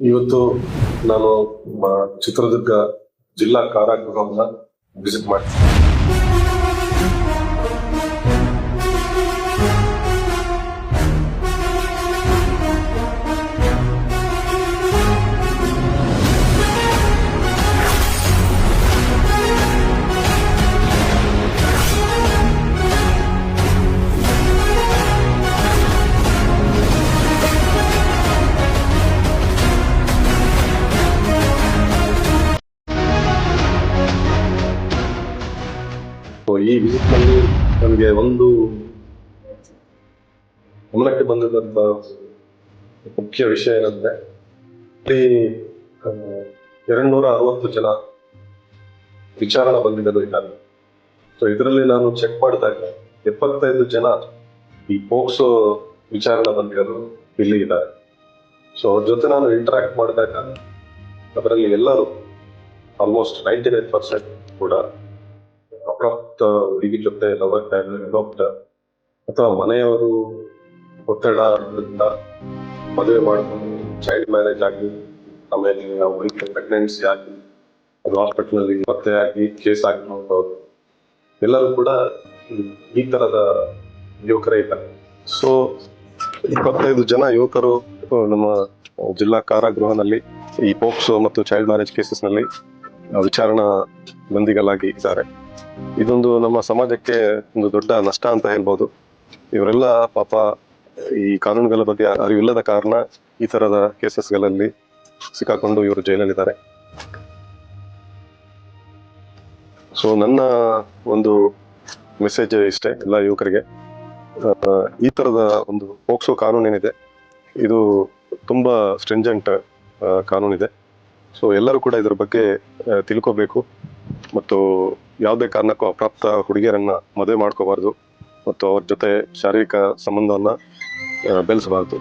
ಇವತ್ತು ನಾನು ಚಿತ್ರದುರ್ಗ ಜಿಲ್ಲಾ ಕಾರಾಗೃಹವನ್ನ ವಿಸಿಟ್ ಮಾಡಿ ಈ ವಿಸಿಟ್ನಲ್ಲಿ ನನಗೆ ಒಂದು ಗಮನಕ್ಕೆ ಬಂದಿದ್ದಂಥ ಮುಖ್ಯ ವಿಷಯ ಏನಂದ್ರೆ ಇಲ್ಲಿ ಎರಡು ನೂರ ಅರವತ್ತು ಜನ ವಿಚಾರಣೆ ಬಂದಿದ್ದರು ಇದ್ದಾರೆ ಸೊ ಇದರಲ್ಲಿ ನಾನು ಚೆಕ್ ಮಾಡಿದಾಗ ಎಪ್ಪತ್ತೈದು ಜನ ಈ ಪೋಕ್ಸೋ ವಿಚಾರಣೆ ಬಂದಿರೋರು ಇಲ್ಲಿ ಇದ್ದಾರೆ ಸೊ ಅವ್ರ ಜೊತೆ ನಾನು ಇಂಟರಾಕ್ಟ್ ಮಾಡಿದಾಗ ಅದರಲ್ಲಿ ಎಲ್ಲರೂ ಆಲ್ಮೋಸ್ಟ್ ನೈಂಟಿ ನೈನ್ ಪರ್ಸೆಂಟ್ ಕೂಡ ಅಪ್ರಾಪ್ತ ಹುಡುಗಿ ಜೊತೆ ಲವರ್ ಅಥವಾ ಮನೆಯವರು ಒತ್ತಡ ಮದುವೆ ಮಾಡ್ಕೊಂಡು ಚೈಲ್ಡ್ ಮ್ಯಾರೇಜ್ ಆಗಿ, ಆಮೇಲೆ ಹುಡುಗಿ ಪ್ರೆಗ್ನೆನ್ಸಿ ಆಗಿ, ಅದು ಹಾಸ್ಪಿಟಲ್ ಮತ್ತೆ ಆಗಿ ಕೇಸ್ ಆಗಿ ನೋಡ್ಬೋದು ಎಲ್ಲರೂ ಕೂಡ ಈ- ತರದ ಯುವಕರೇ ಇದ್ದಾರೆ. ಸೊ ಇಪ್ಪತ್ತೈದು ಜನ ಯುವಕರು ನಮ್ಮ ಜಿಲ್ಲಾ ಕಾರಾಗೃಹನಲ್ಲಿ, ಈ ಪೋಕ್ಸೋ ಮತ್ತು ಚೈಲ್ಡ್ ಮ್ಯಾರೇಜ್ ಕೇಸಸ್ನಲ್ಲಿ ವಿಚಾರಣಾ ಬಂದಿಗಳಾಗಿ ಇದ್ದಾರೆ. ಇದೊಂದು ನಮ್ಮ ಸಮಾಜಕ್ಕೆ ಒಂದು ದೊಡ್ಡ ನಷ್ಟ ಅಂತ ಹೇಳ್ಬೋದು. ಇವರೆಲ್ಲ ಪಾಪ ಈ ಕಾನೂನುಗಳ ಬಗ್ಗೆ ಅರಿವಿಲ್ಲದ ಕಾರಣ ಈ ತರದ ಕೇಸಸ್ಗಳಲ್ಲಿ ಸಿಕ್ಕಾಕೊಂಡು ಇವರು ಜೈಲಲ್ಲಿದ್ದಾರೆ. ಸೊ ನನ್ನ ಒಂದು ಮೆಸೇಜ್ ಇಷ್ಟೇ ಎಲ್ಲ ಯುವಕರಿಗೆ. ಈ ತರದ ಒಂದು ಪೋಕ್ಸೋ ಕಾನೂನೇನಿದೆ. ಇದು ತುಂಬಾ ಸ್ಟ್ರಿಂಜೆಂಟ್ ಕಾನೂನಿದೆ. ಸೊ ಎಲ್ಲರೂ ಕೂಡ ಇದ್ರ ಬಗ್ಗೆ ತಿಳ್ಕೋಬೇಕು ತಿಳ್ಕೊಬೇಕು. ಮತ್ತು ಯಾವುದೇ ಕಾರಣಕ್ಕೂ ಅಪ್ರಾಪ್ತ ಹುಡುಗಿಯರನ್ನು ಮದುವೆ ಮಾಡ್ಕೋಬಾರ್ದು ಮತ್ತು ಅವ್ರ ಜೊತೆ ಶಾರೀರಿಕ ಸಂಬಂಧವನ್ನು ಬೆಳೆಸಬಾರ್ದು.